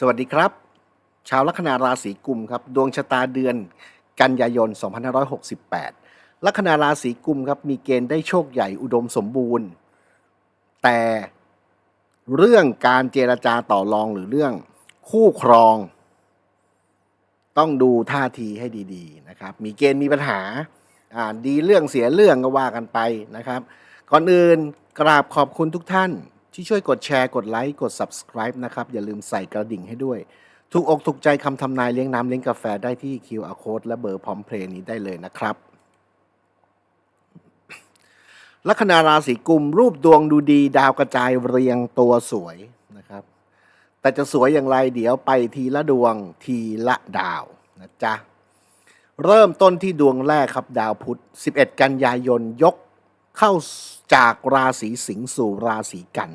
สวัสดีครับ ชาวลัคนาราศีกุมครับ ดวงชะตาเดือนกันยายน 2568 ลัคนาราศีกุมครับมีเกณฑ์ได้โชคใหญ่อุดมสมบูรณ์ แต่เรื่องการเจรจาต่อรองหรือเรื่องคู่ครอง ต้องดูท่าทีให้ดีๆนะครับ มีเกณฑ์มีปัญหาอ่าดีเรื่องเสียเรื่องก็ว่ากันไปนะครับ ก่อนอื่นกราบขอบคุณทุกท่าน ที่ช่วยกดแชร์กดไลค์กด Subscribe นะครับ อย่าลืมใส่กระดิ่งให้ด้วย ถูกอกถูกใจคำทำนายเลี้ยงน้ำเลี้ยงกาแฟได้ที่ QR Code และเบอร์พร้อมเพลย์นี้ได้เลยนะครับลัคนาราศีกุม รูปดวงดูดี ดาวกระจายเรียงตัวสวยนะครับ แต่จะสวยอย่างไรเดี๋ยวไปทีละดวงทีละดาวนะจ๊ะ เริ่มต้นที่ดวงแรกครับดาวพุธ 11 กันยายนยก เข้าจากราศีสิงห์สู่ราศีกัน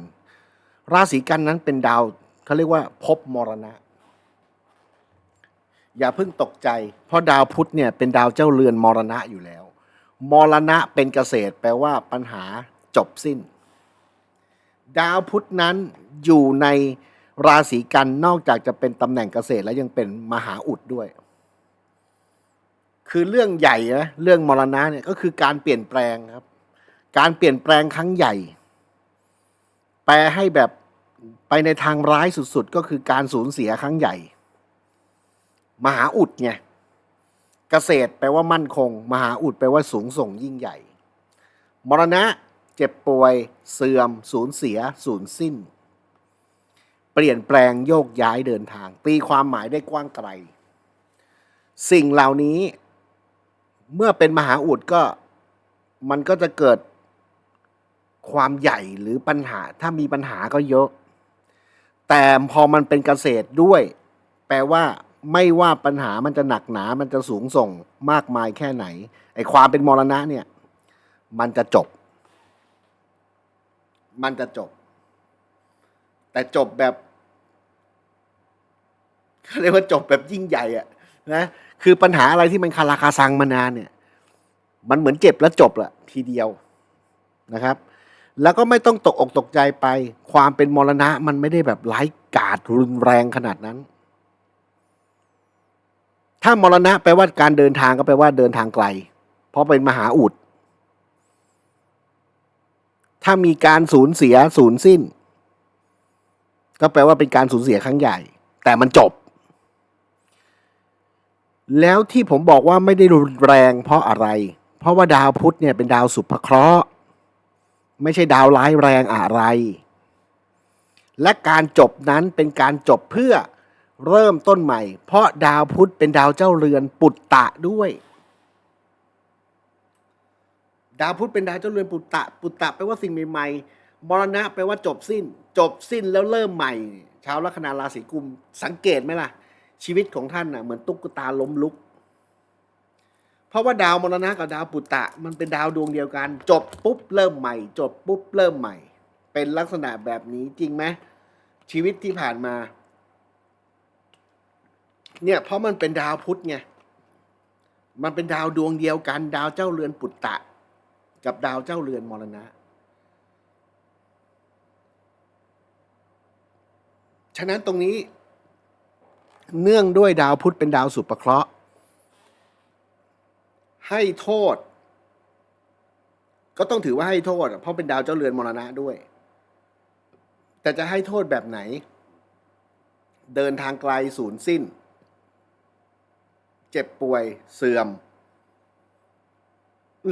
ราศีกันนั้นเป็นดาวเขาเรียกว่าภพมรณะ อย่าเพิ่งตกใจ เพราะดาวพุธเนี่ยเป็นดาวเจ้าเรือนมรณะอยู่แล้ว มรณะเป็นเกษตรแปลว่าปัญหาจบสิ้น ดาวพุธนั้นอยู่ในราศีกันนอกจากจะเป็นตำแหน่งเกษตรแล้วยังเป็นมหาอุดด้วย คือเรื่องใหญ่นะเรื่องมรณะเนี่ยก็คือการเปลี่ยนแปลงครับ การเปลี่ยนแปลงครั้งใหญ่ แปลให้แบบไปในทางร้ายสุดๆ ก็คือการสูญเสียครั้งใหญ่ มหาอุดไงเกษตรแปลว่ามั่นคง มหาอุดแปลว่าสูงส่งยิ่งใหญ่ มรณะเจ็บป่วย เสื่อม สูญเสีย สูญสิ้น เปลี่ยนแปลงโยกย้ายเดินทาง ตีความหมายได้กว้างไกล สิ่งเหล่านี้ เมื่อเป็นมหาอุดก็มันก็จะเกิด ความใหญ่หรือปัญหาถ้ามีปัญหาก็เยอะ แต่พอมันเป็นเกษตรด้วย แปลว่าไม่ว่าปัญหามันจะหนักหนา มันจะสูงส่งมากมายแค่ไหน ไอ้ความเป็นมรณะเนี่ย มันจะจบ มันจะจบ แต่จบแบบเขาเรียกว่าจบแบบยิ่งใหญ่อะนะคือปัญหาอะไรที่มันคาราคาซังมานานเนี่ย มันเหมือนเจ็บแล้วจบละทีเดียวนะครับ แล้วก็ไม่ต้องตกอกตกใจไป ความเป็นมรณะมันไม่ได้แบบไร้กาจรุนแรงขนาดนั้น ถ้ามรณะแปลว่าการเดินทางก็แปลว่าเดินทางไกล เพราะเป็นมหาอุด ถ้ามีการสูญเสียสูญสิ้น ก็แปลว่าเป็นการสูญเสียครั้งใหญ่ แต่มันจบ แล้วที่ผมบอกว่าไม่ได้รุนแรงเพราะอะไร เพราะว่าดาวพุธเนี่ยเป็นดาวสุภเคราะห์ ไม่ใช่ดาวร้ายแรงอะไร และการจบนั้นเป็นการจบเพื่อเริ่มต้นใหม่ เพราะดาวพุธเป็นดาวเจ้าเรือนปุตตะด้วย ดาวพุธเป็นดาวเจ้าเรือนปุตตะ ปุตตะแปลว่าสิ่งใหม่ๆมรณะแปลว่าจบสิ้น จบสิ้นแล้วเริ่มใหม่ ชาวลัคนาราศีกุมสังเกตไหมล่ะ ชีวิตของท่านน่ะเหมือนตุ๊กตาล้มลุก เพราะว่าดาวมรณะกับดาวปุตตะ มันเป็นดาวดวงเดียวกัน จบปุ๊บเริ่มใหม่ จบปุ๊บเริ่มใหม่ เป็นลักษณะแบบนี้จริงไหมชีวิตที่ผ่านมา เนี่ยเพราะมันเป็นดาวพุธไงมันเป็นดาวดวงเดียวกัน ดาวเจ้าเรือนปุตตะ กับดาวเจ้าเรือนมรณะ ฉะนั้นตรงนี้ เนื่องด้วยดาวพุธเป็นดาวสุภเคราะห์ ให้โทษ ก็ต้องถือว่าให้โทษ เพราะเป็นดาวเจ้าเรือนมรณะด้วย แต่จะให้โทษแบบไหน เดินทางไกลสูญสิ้น เจ็บป่วยเสื่อม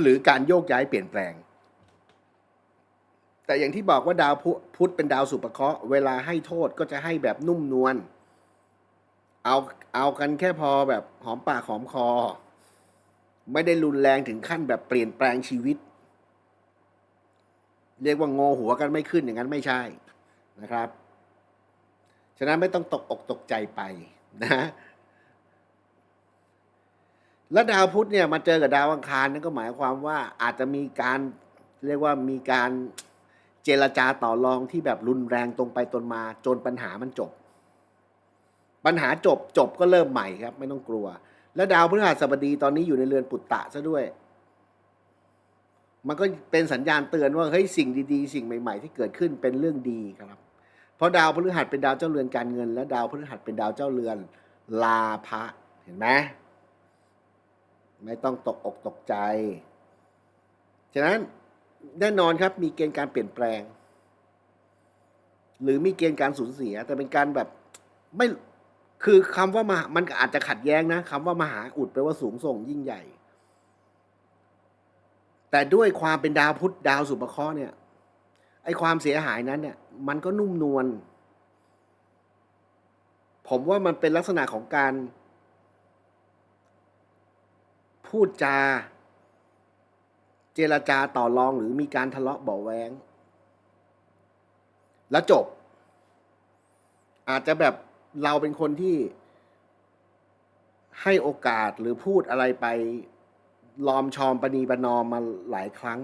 หรือการโยกย้ายเปลี่ยนแปลง แต่อย่างที่บอกว่าดาวพุธเป็นดาวสุภเคราะห์เวลาให้โทษก็จะให้แบบนุ่มนวลเอาเอากันแค่พอแบบหอมปากหอมคอ ไม่ได้รุนแรงถึงขั้นแบบเปลี่ยนแปลงชีวิต เรียกว่าโงหัวกันไม่ขึ้นอย่างนั้นไม่ใช่นะครับ ฉะนั้นไม่ต้องตกอกตกใจไปนะและดาวพุธเนี่ยมาเจอกับดาวอังคารนั่นก็หมายความว่าอาจจะมีการเรียกว่ามีการเจรจาต่อรองที่แบบรุนแรงตรงไปตรงมา จนปัญหามันจบ ปัญหาจบจบก็เริ่มใหม่ครับ ไม่ต้องกลัว และดาวพฤหัสบดีตอนนี้อยู่ในเรือนปุตตะซะด้วย มันก็เป็นสัญญาณเตือนว่าเฮ้ยสิ่งดีๆ สิ่งใหม่ ๆ ที่เกิดขึ้นเป็นเรื่องดีครับ เพราะดาวพฤหัสเป็นดาวเจ้าเรือนการเงิน และดาวพฤหัสเป็นดาวเจ้าเรือนลาภะเห็นไหมไม่ต้องตกอกตกใจ ฉะนั้นแน่นอนครับมีเกณฑ์การเปลี่ยนแปลง หรือมีเกณฑ์การสูญเสีย แต่เป็นการแบบไม่ คือคำว่ามามันอาจจะขัดแย้งนะคำว่ามหาอุดแปลว่าสูงส่งยิ่งใหญ่ แต่ด้วยความเป็นดาวพุธดาวสุภเคราะห์เนี่ยไอความเสียหายนั้นเนี่ย มันก็นุ่มนวลผมว่ามันเป็นลักษณะของการ พูดจา เจรจาต่อรองหรือมีการทะเลาะเบาแวงแล้วจบ อาจจะแบบ เราเป็นคนที่ให้โอกาสหรือพูดอะไรไปลอมชอมปณีประนอมมาหลายครั้ง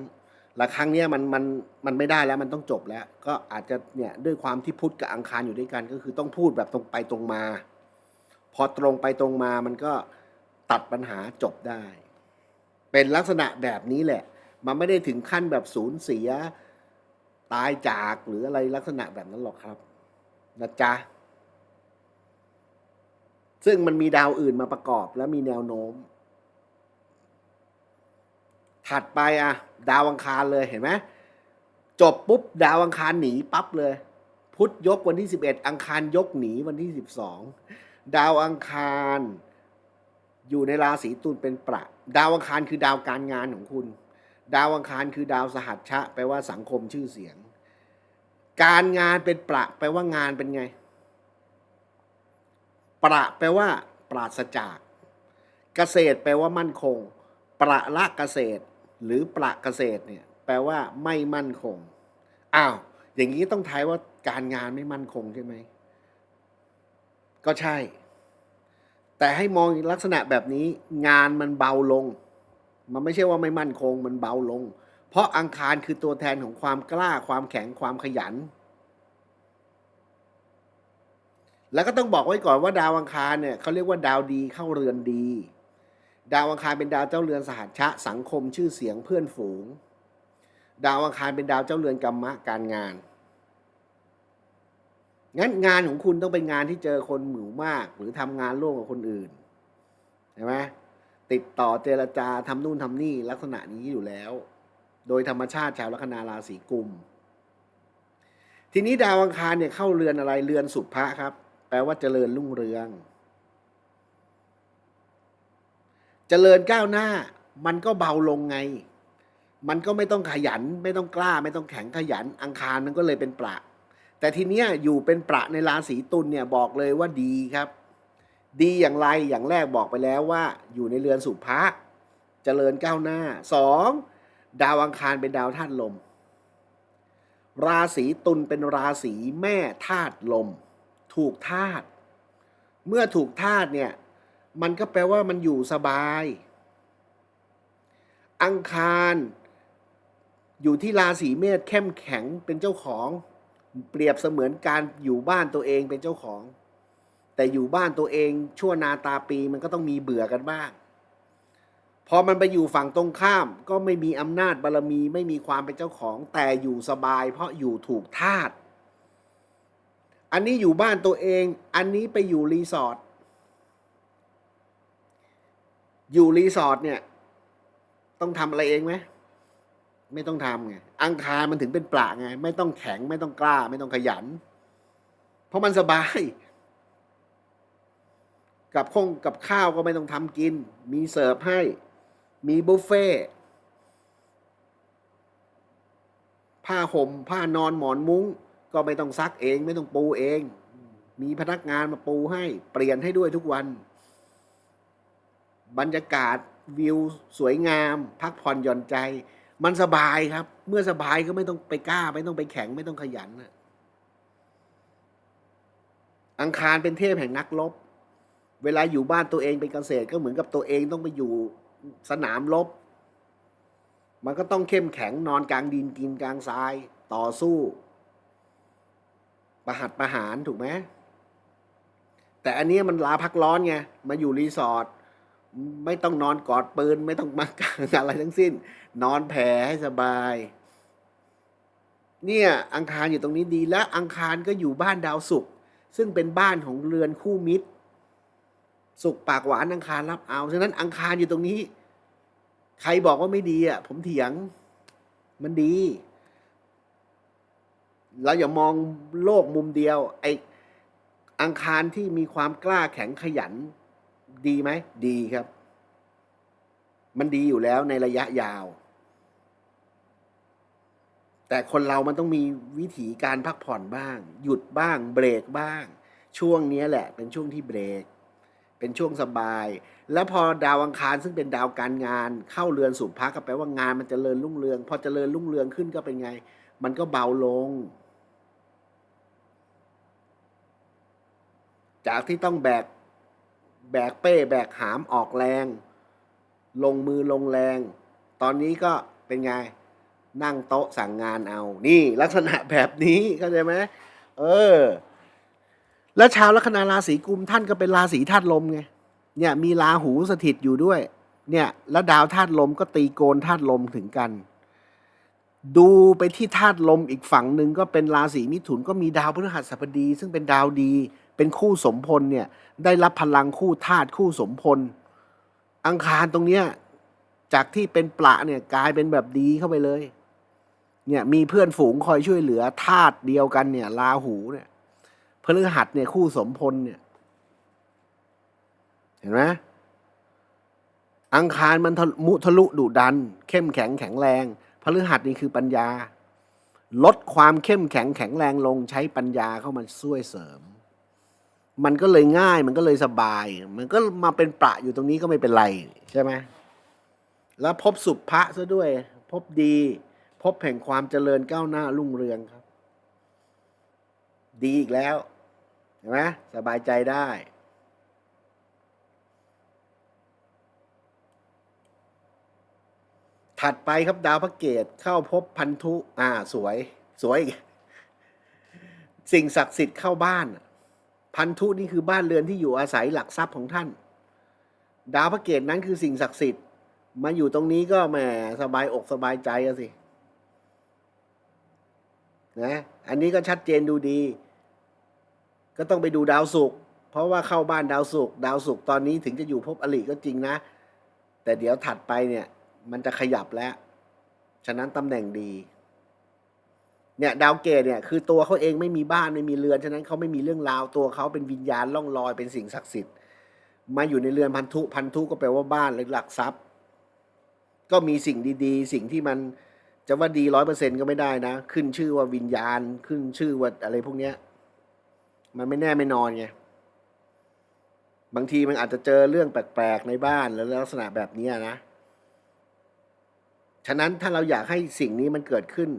และครั้งเนี้ยมันมันมันไม่ได้แล้วมันต้องจบแล้ว ก็อาจจะเนี่ยด้วยความที่พุธกับอังคารอยู่ด้วยกัน ก็คือต้องพูดแบบตรงไปตรงมา พอตรงไปตรงมามันก็ตัดปัญหาจบได้ เป็นลักษณะแบบนี้แหละ มันไม่ได้ถึงขั้นแบบสูญเสีย ตายจากหรืออะไรลักษณะแบบนั้นหรอกครับ นะจ๊ะ ซึ่งมันมีดาวอื่นมาประกอบและมีแนวโน้ม ถัดไปอะดาวอังคารเลยเห็นไหมจบปุ๊บดาวอังคารหนีปั๊บเลย พุธยกวันที่11อังคารยกหนีวันที่12ดาวอังคาร อยู่ในราศีตุลเป็นประ ดาวอังคารคือดาวการงานของคุณ ดาวอังคารคือดาวสหัชชะแปลว่าสังคมชื่อเสียง การงานเป็นประแปลว่างานเป็นไง ประแปลว่าปราศจาก เกษตรแปลว่ามั่นคง ประละเกษตร หรือประเกษตรเนี่ยแปลว่าไม่มั่นคง อ้าว อย่างนี้ต้องทายว่าการงานไม่มั่นคงใช่ไหม ก็ใช่ แต่ให้มองลักษณะแบบนี้ งานมันเบาลง มันไม่ใช่ว่าไม่มั่นคง มันเบาลง เพราะอังคารคือตัวแทนของความกล้า ความแข็ง ความขยัน แล้วก็ต้องบอกไว้ก่อนว่าดาวอังคารเนี่ยเขาเรียกว่าดาวดีเข้าเรือนดี ดาวอังคารเป็นดาวเจ้าเรือนสหัชชะสังคมชื่อเสียงเพื่อนฝูง ดาวอังคารเป็นดาวเจ้าเรือนกรรมะการงานงั้นงานของคุณต้องเป็นงานที่เจอคนหมู่มาก หรือทำงานร่วมกับคนอื่นใช่ไหมติดต่อเจรจาทำนู่นทำนี่ลักษณะนี้อยู่แล้ว โดยธรรมชาติชาวลัคนาราศีกุม ทีนี้ดาวอังคารเนี่ยเข้าเรือนอะไรเรือนสุภะครับ แปลว่าเจริญรุ่งเรือง เจริญก้าวหน้า มันก็เบาลงไง มันก็ไม่ต้องขยัน ไม่ต้องกล้า ไม่ต้องแข็งขยัน อังคารมันก็เลยเป็นประ แต่ทีเนี้ยอยู่เป็นประในราศีตุลเนี่ยบอกเลยว่าดีครับ ดีอย่างไรอย่างแรกบอกไปแล้วว่า อยู่ในเรือนสุภะเจริญก้าวหน้าสองดาวอังคารเป็นดาวธาตุลม ราศีตุลเป็นราศีแม่ธาตุลม ถูกธาตุเมื่อถูกธาตุเนี่ย มันก็แปลว่ามันอยู่สบาย อังคารอยู่ที่ราศีเมษเข้มแข็งเป็นเจ้าของ เปรียบเสมือนการอยู่บ้านตัวเองเป็นเจ้าของ แต่อยู่บ้านตัวเองชั่วนาตาปีมันก็ต้องมีเบื่อกันบ้าง พอมันไปอยู่ฝั่งตรงข้าม ก็ไม่มีอำนาจบารรมีไม่มีความเป็นเจ้าของ แต่อยู่สบาย เพราะอยู่ถูกทาต อันนี้อยู่บ้านตัวเอง อันนี้ไปอยู่รีสอร์ท อยู่รีสอร์ทเนี่ย ต้องทำอะไรเองไหม ไม่ต้องทำไง อังคารมันถึงเป็นปลาไง ไม่ต้องแข็ง ไม่ต้องกล้า ไม่ต้องขยัน เพราะมันสบาย กับคงกับข้าวก็ไม่ต้องทำกิน มีเสิร์ฟให้ มีบุฟเฟ่ต์ผ้าห่มผ้านอนหมอนมุ้ง ก็ไม่ต้องซักเอง ไม่ต้องปูเอง มีพนักงานมาปูให้ เปลี่ยนให้ด้วยทุกวัน บรรยากาศวิวสวยงาม พักผ่อนหย่อนใจ มันสบายครับ เมื่อสบายก็ไม่ต้องไปกล้า ไม่ต้องไปแข็งไม่ต้องขยันนะอังคารเป็นเทพแห่งนักรบ เวลาอยู่บ้านตัวเองเป็นเกษตรก็เหมือนกับตัวเองต้องไปอยู่สนามรบ มันก็ต้องเข้มแข็งนอนกลางดินกินกลางทราย ต่อสู้ ประหัดประหารถูกไหมแต่อันนี้มันลาพักร้อนไงมาอยู่รีสอร์ทไม่ต้องนอนกอดปืน ไม่ต้องมากางอะไรทั้งสิ้น นอนแผ่ให้สบาย เนี่ยอังคารอยู่ตรงนี้ดีและอังคารก็อยู่บ้านดาวศุกร์ซึ่งเป็นบ้านของเรือนคู่มิตรสุขปากหวานอังคารรับเอาฉะนั้นอังคารอยู่ตรงนี้ ใครบอกว่าไม่ดีอะ ผมเถียงมันดี เราอย่ามองโลกมุมเดียว ไออังคารที่มีความกล้าแข็งขยัน ดีไหม ดีครับ มันดีอยู่แล้วในระยะยาว แต่คนเรามันต้องมีวิถีการพักผ่อนบ้าง หยุดบ้าง เบรกบ้าง ช่วงนี้แหละ เป็นช่วงที่เบรก เป็นช่วงสบาย แล้วพอดาวอังคารซึ่งเป็นดาวการงาน เข้าเรือนสู่พักก็แปลว่างานมันจเจริญรุ่งเรือง พอจเจริญรุ่งเรืองขึ้นก็เป็นไง มันก็เบาลง จากที่ต้องแบกแบกเป้แบกหามออกแรง ลงมือลงแรง ตอนนี้ก็เป็นไง นั่งโต๊ะสั่งงานเอา นี่ลักษณะแบบนี้เข้าใจไหมเออ แล้วชาวลัคนาราศีกุมท่านก็เป็นราศีธาตุลมไงเนี่ยมีราหูสถิตอยู่ด้วย เนี่ยแล้วดาวธาตุลมก็ตีโกนธาตุลมถึงกัน ดูไปที่ธาตุลมอีกฝั่งหนึ่งก็เป็นราศีมิถุนก็มีดาวพฤหัสบดี ซึ่งเป็นดาวดี เป็นคู่สมพลเนี่ยได้รับพลังคู่ธาตุคู่สมพล อังคารตรงเนี้ยจากที่เป็นประเนี่ยกลายเป็นแบบดีเข้าไปเลย เนี่ยมีเพื่อนฝูงคอยช่วยเหลือธาตุเดียวกันเนี่ยราหูเนี่ยพฤหัสเนี่ยคู่สมพลเนี่ย เห็นไหมอังคารมันทมุทะลุดุดัน เข้มแข็งแข็งแรงพฤหัสนี่คือปัญญา ลดความเข้มแข็งแข็งแรงลงใช้ปัญญาเข้ามาช่วยเสริม มันก็เลยง่ายมันก็เลยสบาย มันก็มาเป็นประอยู่ตรงนี้ก็ไม่เป็นไรใช่ไหมแล้วพบสุภะซะด้วย พบดี พบแห่งความเจริญก้าวหน้ารุ่งเรืองครับ ดีอีกแล้วเห็นไหมสบายใจได้ถัดไปครับดาวพระเกตเข้าพบพันธุ อ่า สวย สวย สิ่งศักดิ์สิทธิ์เข้าบ้าน พันธุนี่คือบ้านเรือนที่อยู่อาศัยหลักทรัพย์ของท่าน ดาวพระเกตนั้นคือสิ่งศักดิ์สิทธิ์ มาอยู่ตรงนี้ก็แหมสบายอกสบายใจอะสินะอันนี้ก็ชัดเจนดูดี ก็ต้องไปดูดาวศุกร์เพราะว่าเข้าบ้านดาวศุกร์ดาวศุกร์ตอนนี้ถึงจะอยู่ภพอริก็จริงนะ แต่เดี๋ยวถัดไปเนี่ย มันจะขยับแล้ว ฉะนั้นตำแหน่งดี เนี่ยดาวเกตเนี่ยคือตัวเขาเองไม่มีบ้านไม่มีเรือนฉะนั้นเขาไม่มีเรื่องราวตัวเขาเป็นวิญญาณล่องลอยเป็นสิ่งศักดิ์สิทธิ์ มาอยู่ในเรือนพันธุพันธุก็แปลว่าบ้านหรือหลักทรัพย์ ก็มีสิ่งดีๆ สิ่งที่มันจะว่าดีร้อยเปอร์เซ็นก็ไม่ได้นะ ขึ้นชื่อว่าวิญญาณขึ้นชื่อว่าอะไรพวกเนี้ย มันไม่แน่ไม่นอนไงบางทีมันอาจจะเจอเรื่องแปลกๆในบ้านแล้วลักษณะแบบนี้นะ ฉะนั้นถ้าเราอยากให้สิ่งนี้มันเกิดขึ้น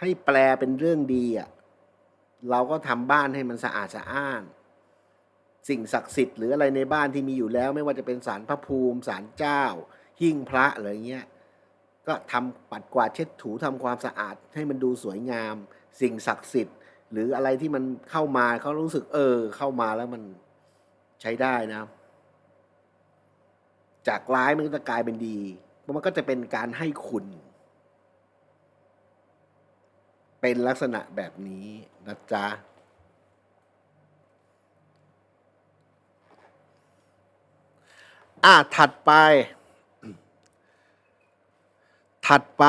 ให้แปลเป็นเรื่องดีอะเราก็ทำบ้านให้มันสะอาดสะอ้าน สิ่งศักดิ์สิทธิ์หรืออะไรในบ้านที่มีอยู่แล้ว ไม่ว่าจะเป็นศาลพระภูมิศาลเจ้า หิ้งพระอะไรเงี้ยก็ทำปัดกวาดเช็ดถูทำความสะอาดให้มันดูสวยงาม สิ่งศักดิ์สิทธิ์ หรืออะไรที่มันเข้ามาเขารู้สึกเออ เข้ามาแล้วมันใช้ได้นะ จากร้ายมันก็จะกลายเป็นดีเพราะมันก็จะเป็นการให้คุณ เป็นลักษณะแบบนี้นะจ๊ะอะถัดไป ถัดไป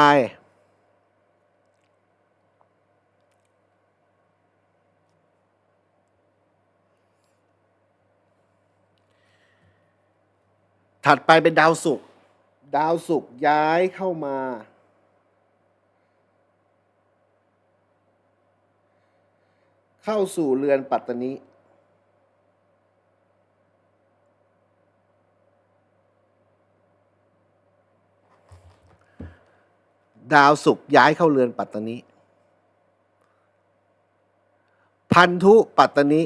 ถัดไปเป็นดาวศุกร์ ดาวศุกร์ย้ายเข้ามา เข้าสู่เรือนปัตตนิ ดาวศุกร์ย้ายเข้าเรือนปัตตนิ พันธุปัตตนิ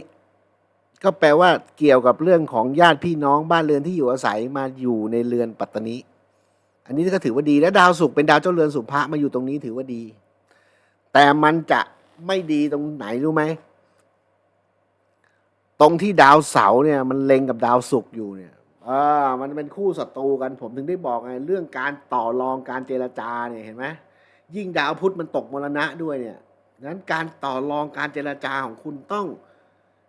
ก็แปลว่าเกี่ยวกับเรื่องของญาติพี่น้องบ้านเรือนที่อยู่อาศัยมาอยู่ในเรือนปัตตนิ อันนี้ก็ถือว่าดีและดาวศุกร์เป็นดาวเจ้าเรือนสุภะมาอยู่ตรงนี้ถือว่าดี แต่มันจะ ไม่ดีตรงไหนรู้ไหม ตรงที่ดาวเสาร์เนี่ย มันเล็งกับดาวศุกร์อยู่เนี่ยอ่ามันเป็นคู่ศัตรูกันผมถึงได้บอกไงเรื่องการต่อรองการเจรจาเนี่ยเห็นไหมยิ่งดาวพุธมันตกมรณะด้วยเนี่ยนั้นการต่อรองการเจรจาของคุณต้อง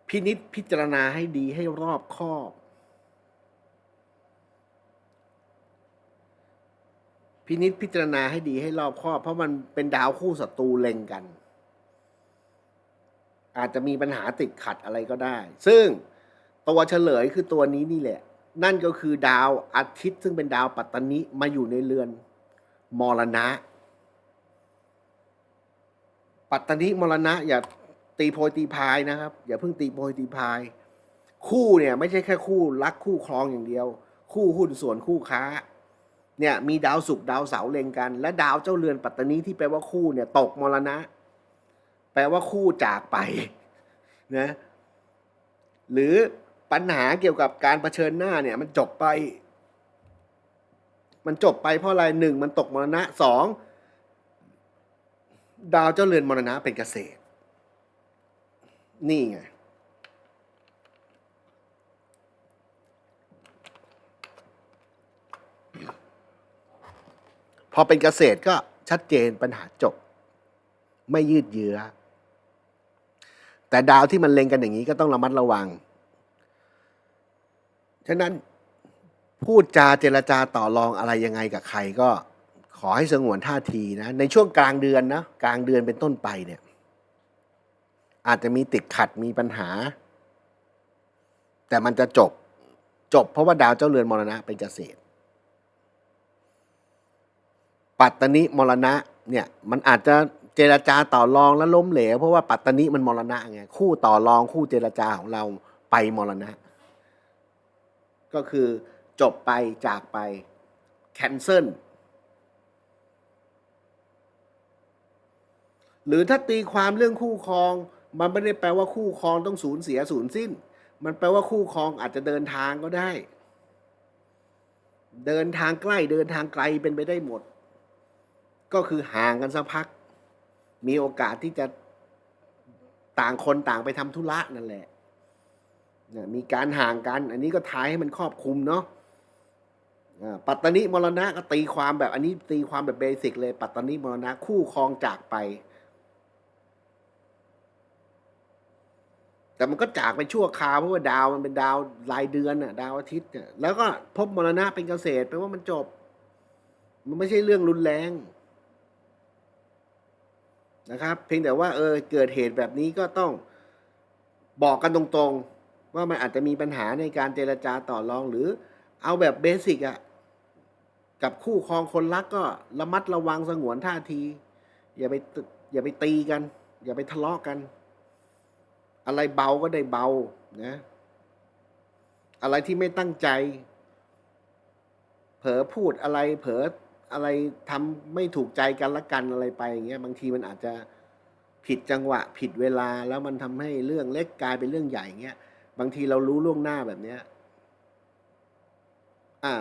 พินิษพิจารณาให้ดีให้รอบคอบ พินิษพิจารณาให้ดีให้รอบคอบ เพราะมันเป็นดาวคู่ศัตรูเล็งกัน อาจจะมีปัญหาติดขัดอะไรก็ได้ ซึ่งตัวเฉลยคือตัวนี้นี่แหละ นั่นก็คือดาวอาทิตย์ซึ่งเป็นดาวปัตตานิมาอยู่ในเรือนมรณะ ปัตตานิมรณะ อย่าตีโพยตีพายนะครับ อย่าเพิ่งตีโพยตีพาย คู่เนี่ยไม่ใช่แค่คู่รักคู่ครองอย่างเดียว คู่หุ้นส่วนคู่ค้า เนี่ยมีดาวศุกร์ดาวเสาร์เล็งกัน และดาวเจ้าเรือนปัตตานีที่แปลว่าคู่เนี่ยตกมรณะ แปลว่าคู่จากไปนะหรือปัญหาเกี่ยวกับการรเผชิญหน้าเนี่ย มันจบไป มันจบไปเพราะอะไรหนึ่งมันตกมรณะสองดาวเจ้าเรือนมรณะเป็นเกษตร นี่ไงพอเป็นเกษตรก็ชัดเจนปัญหาจบ ไม่ยืดเยื้อ แต่ดาวที่มันเล็งกันอย่างนี้ก็ต้องระมัดระวัง ฉะนั้นพูดจาเจรจาต่อรองอะไรยังไงกับใครก็ขอให้สงวนท่าทีนะ ในช่วงกลางเดือนนะกลางเดือนเป็นต้นไปเนี่ย อาจจะมีติดขัดมีปัญหา แต่มันจะจบจบเพราะว่าดาวเจ้าเรือนมรณะเป็นเกษตร ปัตตนิมรณะเนี่ยมันอาจจะ เจรจาต่อรองแล้วล้มเหลวเพราะว่าปัตตนิมันมรณะไงคู่ต่อรองคู่เจรจาของเราไปมรณะ ก็คือจบไปจากไปแคนเซิลหรือถ้าตีความเรื่องคู่ครอง มันไม่ได้แปลว่าคู่ครองต้องสูญเสียสูญสิ้น มันแปลว่าคู่ครองอาจจะเดินทางก็ได้ เดินทางใกล้เดินทางไกลเป็นไปได้หมด ก็คือห่างกันสักพัก มีโอกาสที่จะต่างคนต่างไปทำธุระนั่นแหละมีการห่างกัน อันนี้ก็ทายให้มันครอบคลุมเนาะปัตตานิมรณะก็ตีความแบบอันนี้ตีความแบบเบสิกเลย ปัตตานิมรณะคู่ครองจากไป แต่มันก็จากไปชั่วคราวเพราะว่าดาวมันเป็นดาวรายเดือนน่ะ ดาวอาทิตย์เนี่ยแล้วก็พบมรณะเป็นเกษตรแปลว่ามันจบ มันไม่ใช่เรื่องรุนแรง นะครับ เพียงแต่ว่าเออเกิดเหตุแบบนี้ก็ต้องบอกกันตรงๆ ว่ามันอาจจะมีปัญหาในการเจรจาต่อรองหรือเอาแบบเบสิกอะกับคู่ครองคนรักก็ระมัดระวังสงวนท่าที อย่าไปอย่าไปตีกัน อย่าไปทะเลาะกัน อะไรเบาก็ได้เบานะอะไรที่ไม่ตั้งใจ เผลอพูดอะไรเผลอ อะไรทำไม่ถูกใจกันละกันอะไรไปอย่างเงี้ยบางทีมันอาจจะผิดจังหวะ ผิดเวลาแล้วมันทำให้เรื่องเล็กกลายเป็นเรื่องใหญ่เงี้ยบางทีเรารู้ล่วงหน้าแบบเนี้ยอ่า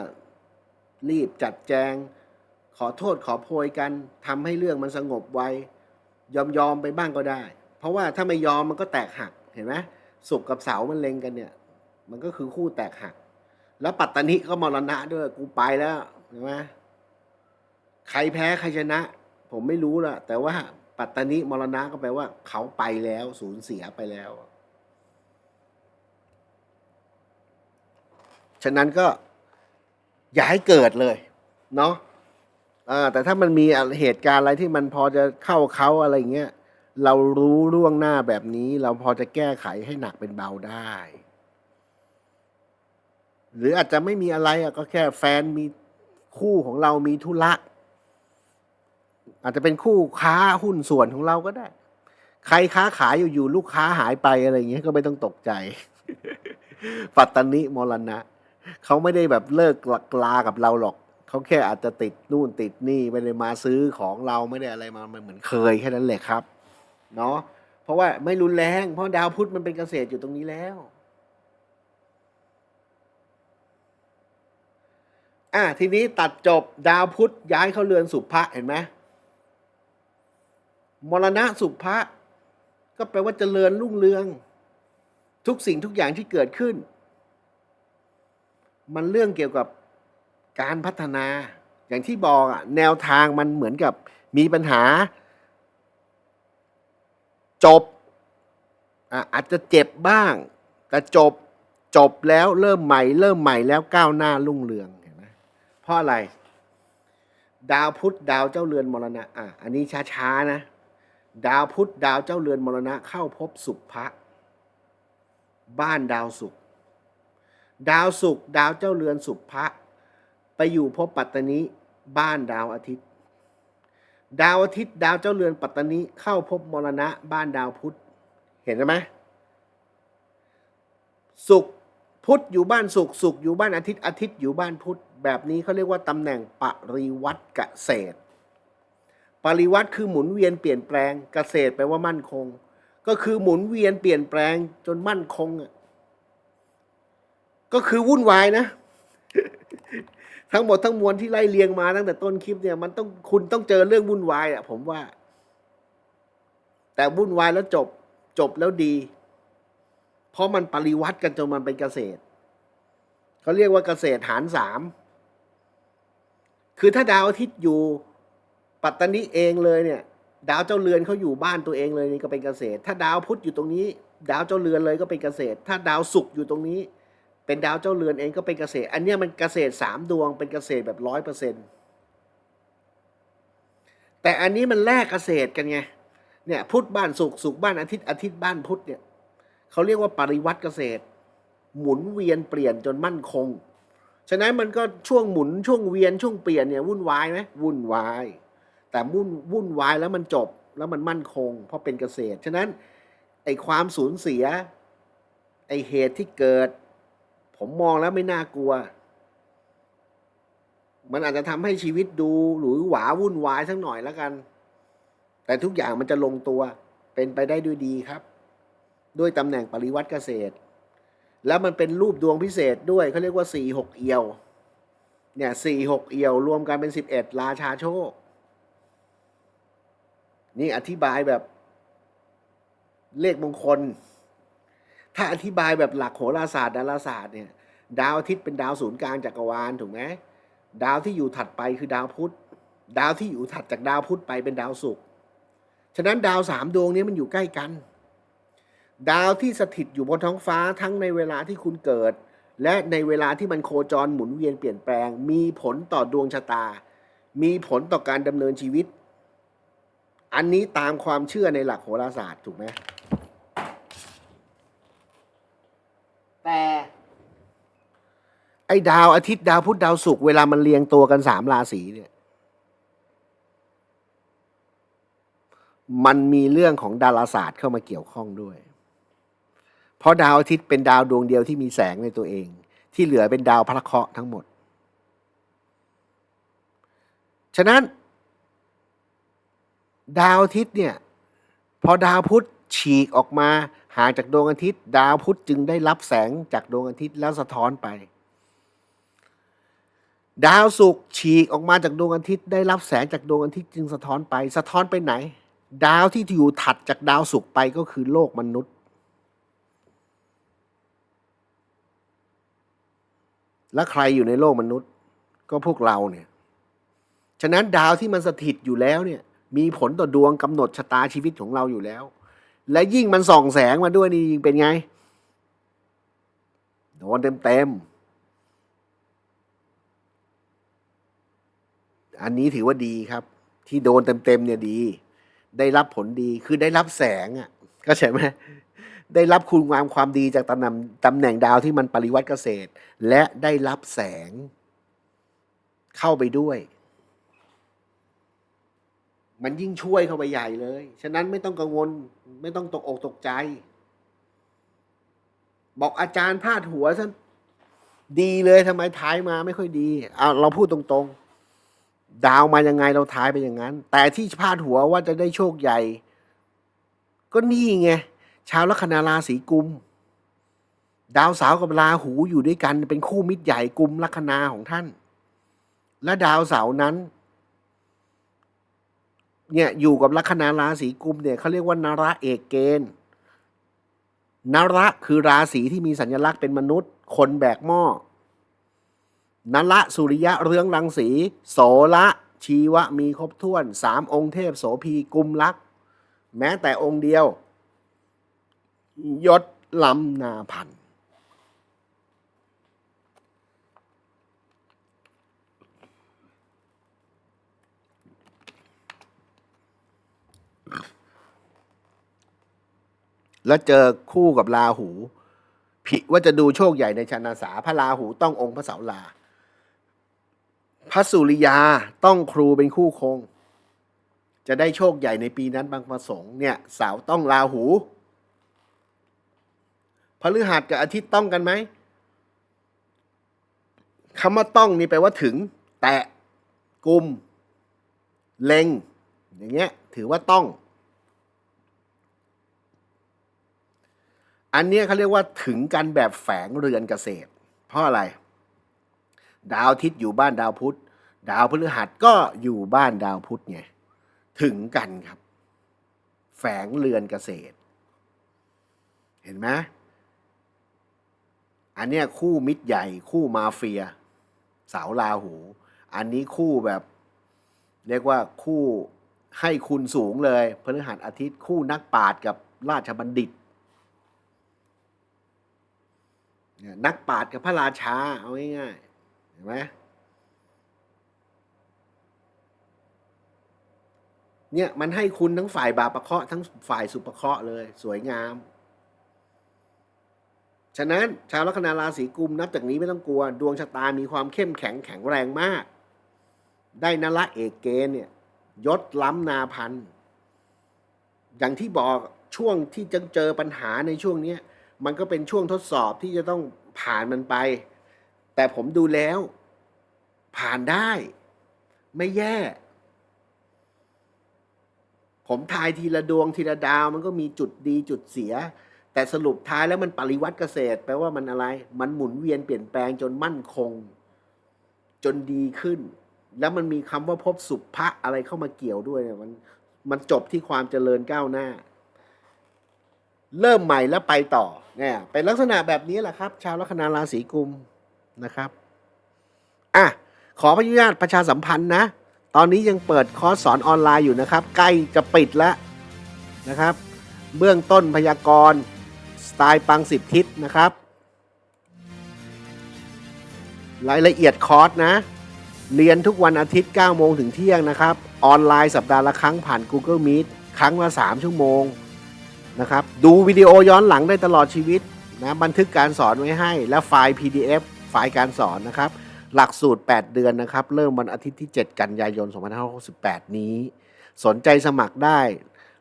รีบจัดแจง ขอโทษขอโพยกันทำให้เรื่องมันสงบไวยอมยอมไปบ้างก็ได้ เพราะว่าถ้าไม่ยอมมันก็แตกหักเห็นไหมสุกกับเสามันเล็งกันเนี่ย มันก็คือคู่แตกหัก แล้วปัตตานิก็มรณะด้วยกูไปแล้วเห็นไหม ใครแพ้ใครชนะ ผมไม่รู้ละแต่ว่าปัตตานิมรณะก็แปลว่า เขาไปแล้วสูญเสียไปแล้ว ฉะนั้นก็อย่าให้เกิดเลย เนาะแต่ถ้ามันมีเหตุการณ์อะไรที่มันพอจะเข้าเขาอะไรเงี้ยเรารู้ล่วงหน้าแบบนี้ เราพอจะแก้ไขให้หนักเป็นเบาได้ หรืออาจจะไม่มีอะไรก็แค่แฟนมีคู่ของเรามีธุระ อาจจะเป็นคู่ค้าหุ้นส่วนของเราก็ได้ ใครค้าขายอยู่ๆลูกค้าหายไปอะไรอย่างเงี้ยก็ไม่ต้องตกใจ ปัตตานิมรณะเขาไม่ได้แบบเลิกลากับเราหรอกเขาแค่อาจจะติดนู่นติดนี่ไม่ได้มาซื้อของเราไม่ได้อะไรมามันเหมือนเคยแค่นั้นแหละครับ เนาะเพราะว่าไม่รุนแรง เพราะดาวพุธมันเป็นเกษตรอยู่ตรงนี้แล้วอะทีนี้ตัดจบดาวพุธย้ายเข้าเรือนสุภะเห็นไหม รณะสุภะก็แปลว่าเจริญรุ่งเรือง ทุกสิ่งทุกอย่างที่เกิดขึ้น มันเรื่องเกี่ยวกับการพัฒนา อย่างที่บอกอะแนวทางมันเหมือนกับมีปัญหา จบอะอาจจะเจ็บบ้าง แต่จบจบแล้วเริ่มใหม่ เริ่มใหม่แล้วก้าวหน้ารุ่งเรืองเห็นไหมเพราะอะไร ดาวพุธดาวเจ้าเรือนมรณะอะอันนี้ช้าๆนะ ดาวพุธดาวเจ้าเรือนมรณะเข้าพบสุภะบ้านดาวศุกร์ดาวศุกร์ดาวเจ้าเรือนสุภะไปอยู่พบปัตตานีบ้านดาวอาทิตย์ ดาวอาทิตย์ ดาวเจ้าเรือนปัตตานีเข้าพบมรณะ บ้านดาวพุธเห็นไหมศุกร์พุธอยู่บ้านศุกร์ศุกร์อยู่บ้านอาทิตย์อาทิตย์อยู่บ้านพุธแบบนี้เขาเรียกว่าตำแหน่งปริวัติเกษตร ปริวัติคือหมุนเวียนเปลี่ยนแปลงเกษตรแปลว่ามั่นคง ก็คือหมุนเวียนเปลี่ยนแปลงจนมั่นคงอะก็คือวุ่นวายนะ ทั้งหมดทั้งมวลที่ไล่เรียงมาตั้งแต่ต้นคลิปเนี่ยมันต้องคุณต้องเจอเรื่องวุ่นวายอะผมว่า แต่วุ่นวายแล้วจบจบแล้วดี เพราะมันปริวัติกันจนมันเป็นเกษตรเขาเรียกว่าเกษตรหารสามคือถ้าดาวอาทิตย์อยู่ ปัตตานีเองเลยเนี่ย ดาวเจ้าเรือนเขาอยู่บ้านตัวเองเลยนี่ก็เป็นเกษตร ถ้าดาวพุธอยู่ตรงนี้ ดาวเจ้าเรือนเลยก็เป็นเกษตร ถ้าดาวศุกร์อยู่ตรงนี้ เป็นดาวเจ้าเรือนเองก็เป็นเกษตร อันนี้มันเกษตรสามดวงเป็นเกษตรแบบร้อยเปอร์เซ็นต์แต่อันนี้มันแลกเกษตรกันไงเนี่ยพุธบ้านศุกร์ศุกร์บ้านอาทิตย์อาทิตย์บ้านพุธเนี่ยเขาเรียกว่าปริวัติเกษตร หมุนเวียนเปลี่ยนจนมั่นคง ฉะนั้นมันก็ช่วงหมุนช่วงเวียนช่วงเปลี่ยนเนี่ยวุ่นวายไหมวุ่นวาย แต่วุ่นวุ่นวายแล้วมันจบแล้วมันมั่นคง เพราะเป็นเกษตร ฉะนั้นไอ้ความสูญเสีย ไอ้เหตุที่เกิด ผมมองแล้วไม่น่ากลัว มันอาจจะทำให้ชีวิตดูหรือหวาวุ่นวายสักหน่อยแล้วกัน แต่ทุกอย่างมันจะลงตัวเป็นไปได้ด้วยดีครับ ด้วยตำแหน่งปริวัติเกษตร แล้วมันเป็นรูปดวงพิเศษด้วยเขาเรียกว่าสี่หกเอียว เนี่ยสี่หกเอียว รวมกันเป็นสิบเอ็ดราชาโชค นี่อธิบายแบบเลขมงคล ถ้าอธิบายแบบหลักโหราศาสตร์ดาราศาสตร์เนี่ย ดาวอาทิตย์เป็นดาวศูนย์กลางจักรวาลถูกไหมดาวที่อยู่ถัดไปคือดาวพุธ ดาวที่อยู่ถัดจากดาวพุธไปเป็นดาวศุกร์ฉะนั้นดาวสามดวงนี้มันอยู่ใกล้กัน ดาวที่สถิตอยู่บนท้องฟ้าทั้งในเวลาที่คุณเกิด และในเวลาที่มันโคจรหมุนเวียนเปลี่ยนแปลง มีผลต่อดวงชะตา มีผลต่อการดำเนินชีวิต อันนี้ตามความเชื่อในหลักโหราศาสตร์ถูกไหมแต่ไอ้ดาวอาทิตย์ดาวพุธดาวศุกร์เวลามันเรียงตัวกันสามราศีเนี่ย มันมีเรื่องของดาราศาสตร์เข้ามาเกี่ยวข้องด้วย เพราะดาวอาทิตย์เป็นดาวดวงเดียวที่มีแสงในตัวเอง ที่เหลือเป็นดาวพระเคราะห์ทั้งหมด ฉะนั้น ดาวอาทิตย์เนี่ยพอดาวพุธฉีกออกมาห่างจากดวงอาทิตย์ ดาวพุธจึงได้รับแสงจากดวงอาทิตย์แล้วสะท้อนไป ดาวศุกร์ฉีกออกมาจากดวงอาทิตย์ได้รับแสงจากดวงอาทิตย์จึงสะท้อนไป สะท้อนไปไหน ดาวที่อยู่ถัดจากดาวศุกร์ไปก็คือโลกมนุษย์ และใครอยู่ในโลกมนุษย์ ก็พวกเราเนี่ย ฉะนั้นดาวที่มันสถิตอยู่แล้วเนี่ย มีผลต่อดวงกำหนดชะตาชีวิตของเราอยู่แล้ว และยิ่งมันส่องแสงมาด้วยนี่ยิ่งเป็นไงโดนเต็มเต็มๆอันนี้ถือว่าดีครับ ที่โดนเต็มเต็มๆเนี่ยดี ได้รับผลดีคือได้รับแสงอะก็ใช่ไหมได้รับคุณงามความดีจากตำแหน่งตำแหน่งดาวที่มันปริวัติเกษตร และได้รับแสงเข้าไปด้วย มันยิ่งช่วยเข้าไปใหญ่เลย ฉะนั้นไม่ต้องกังวล ไม่ต้องตกอกตกใจ บอกอาจารย์พาดหัวซะดีเลยทำไมท้ายมาไม่ค่อยดีเอาเราพูดตรงๆ ดาวมายังไงเราท้ายไปอย่างนั้น แต่ที่พาดหัวว่าจะได้โชคใหญ่ ก็นี่ไงชาวลัคนาราศีกุม ดาวเสาวกับราหูอยู่ด้วยกันเป็นคู่มิตรใหญ่กุมลัคนาของท่าน และดาวเสาร์นั้น เนี่ยอยู่กับลัคนาราศีกุมเนี่ยเขาเรียกว่านระเอกเกณฑ์นระคือราศีที่มีสัญลักษณ์เป็นมนุษย์ คนแบกหม้อนระสุริยะเรืองรังสีโสละชีวะมีครบถ้วนสามองค์เทพโสภีกุมลัก แม้แต่องค์เดียวยศล้ำนาพันธ์ แล้วเจอคู่กับราหู ผิว่าจะดูโชคใหญ่ในชนาสาพระราหูต้ององค์พระเสาลา พระสุริยาต้องครูเป็นคู่คง จะได้โชคใหญ่ในปีนั้นบางประสงค์เนี่ยเสาต้องราหูพฤหัสกับอาทิตย์ต้องกันไหมคำว่าต้องนี่แปลว่าถึง แตะกลุ่มเล็ง อย่างเงี้ยถือว่าต้อง อันนี้เขาเรียกว่าถึงกันแบบแฝงเรือนเกษตร เพราะอะไร ดาวอาทิตย์อยู่บ้านดาวพุธ ดาวพฤหัสก็อยู่บ้านดาวพุธไงถึงกันครับ แฝงเรือนเกษตร เห็นไหมอันเนี้ยคู่มิตรใหญ่คู่มาเฟีย สาวลาหู อันนี้คู่แบบ เรียกว่าคู่ให้คุณสูงเลยพฤหัสอาทิตย์คู่นักปราชญ์กับราชบัณฑิตเนักปราชญ์กับพระราชา เอาง่ายๆเห็นไหมเนี่ยมันให้คุณทั้งฝ่ายบาปะเคราะห์ทั้งฝ่ายสุปะเคราะห์เลย สวยงาม ฉะนั้นชาวลัคนาราศีกุมนับจากนี้ไม่ต้องกลัว ดวงชะตามีความเข้มแข็งแข็งแรงมาก ได้นละเอกเกณฑ์เนี่ยยศล้ำนาพัน อย่างที่บอกช่วงที่จะเจอปัญหาในช่วงนี้ มันก็เป็นช่วงทดสอบที่จะต้องผ่านมันไป แต่ผมดูแล้ว ผ่านได้ ไม่แย่ ผมทายทีละดวงทีละดาวมันก็มีจุดดีจุดเสีย แต่สรุปท้ายแล้วมันปริวัติเกษตร แปลว่ามันอะไร มันหมุนเวียนเปลี่ยนแปลงจนมั่นคง จนดีขึ้น แล้วมันมีคำว่าพบสุภะอะไรเข้ามาเกี่ยวด้วยเนี่ยมันมันจบที่ความเจริญก้าวหน้า เริ่มใหม่แล้วไปต่อเนี่ยเป็นลักษณะแบบนี้แหละครับ ชาวลัคนาราศีกุมนะครับอะขออนุญาตประชาสัมพันธ์นะ ตอนนี้ยังเปิดคอร์สสอนออนไลน์อยู่นะครับ ใกล้จะปิดแล้วนะครับ เบื้องต้นพยากรณ์สไตล์ปังสิบทิศนะครับ รายละเอียดคอร์สนะ เรียนทุกวันอาทิตย์9โมงถึงเที่ยงนะครับ ออนไลน์สัปดาห์ละครั้งผ่าน Google Meet ครั้งละ 3 ชั่วโมง นะครับ ดูวิดีโอย้อนหลังได้ตลอดชีวิตนะบันทึกการสอนไว้ให้ และไฟล์ PDF ไฟล์การสอนนะครับ หลักสูตร 8 เดือนนะครับ เริ่มวันอาทิตย์ที่ 7 กันยายน 2568 นี้ สนใจสมัครได้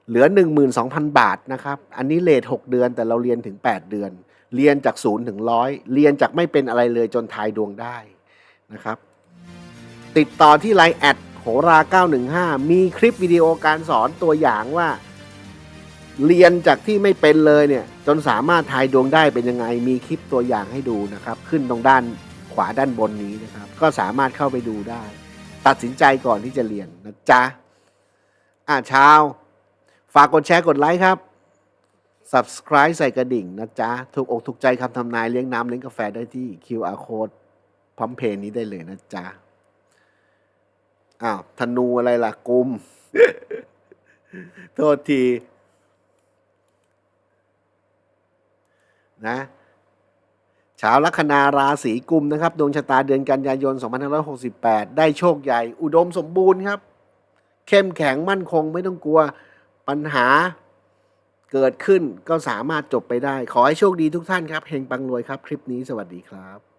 เหลือ 12,000 บาทนะครับ อันนี้เลท6เดือนแต่เราเรียนถึง 8 เดือน เรียนจาก0ถึง100 เรียนจากไม่เป็นอะไรเลยจนทายดวงได้นะครับ ติดต่อที่ไลน์แอดโหรา 915 มีคลิปวิดีโอการสอนตัวอย่างว่า เรียนจากที่ไม่เป็นเลยเนี่ย จนสามารถทายดวงได้เป็นยังไง มีคลิปตัวอย่างให้ดูนะครับ ขึ้นตรงด้านขวาด้านบนนี้นะครับ ก็สามารถเข้าไปดูได้ ตัดสินใจก่อนที่จะเรียนนะจ๊ะอ่าเช้า ฝากกดแชร์กดไลค์ครับ subscribe ใส่กระดิ่งนะจ๊ะ ถูกอกถูกใจคำทำนายเลี้ยงน้ำเลี้ยงกาแฟได้ที่ QR code พร้อมเพย์นี้ได้เลยนะจ๊ะ อ้าวธนูอะไรล่ะกุม โทษที นะชาวลัคนาราศีกุมนะครับดวงชะตาเดือนกันยายน 2568 ได้โชคใหญ่ อุดมสมบูรณ์ครับ เข้มแข็งมั่นคงไม่ต้องกลัวปัญหาเกิดขึ้นก็สามารถจบไปได้ ขอให้โชคดีทุกท่านครับเฮงปังรวยครับ คลิปนี้สวัสดีครับ